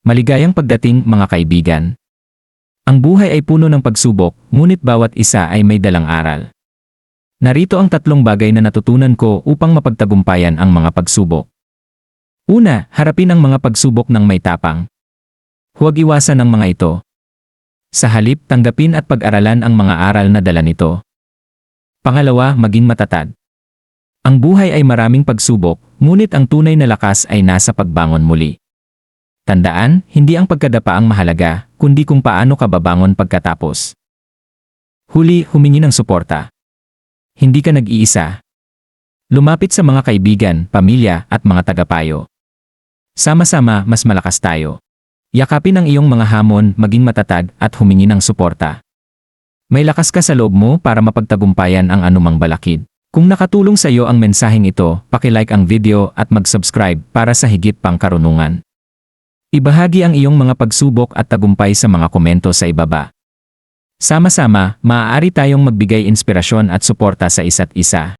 Maligayang pagdating mga kaibigan. Ang buhay ay puno ng pagsubok, ngunit bawat isa ay may dalang aral. Narito ang tatlong bagay na natutunan ko upang mapagtagumpayan ang mga pagsubok. Una, harapin ang mga pagsubok ng may tapang. Huwag iwasan ang mga ito. Sa halip, tanggapin at pag-aralan ang mga aral na dala nito. Pangalawa, maging matatag. Ang buhay ay maraming pagsubok, ngunit ang tunay na lakas ay nasa pagbangon muli. Tandaan, hindi ang pagkadapa ang mahalaga, kundi kung paano ka babangon pagkatapos. Huli, humingi ng suporta. Hindi ka nag-iisa. Lumapit sa mga kaibigan, pamilya, at mga tagapayo. Sama-sama, mas malakas tayo. Yakapin ang iyong mga hamon, maging matatag, at humingi ng suporta. May lakas ka sa loob mo para mapagtagumpayan ang anumang balakid. Kung nakatulong sa iyo ang mensaheng ito, pakilike ang video at mag-subscribe para sa higit pang karunungan. Ibahagi ang iyong mga pagsubok at tagumpay sa mga komento sa ibaba. Sama-sama, maaari tayong magbigay inspirasyon at suporta sa isa't isa.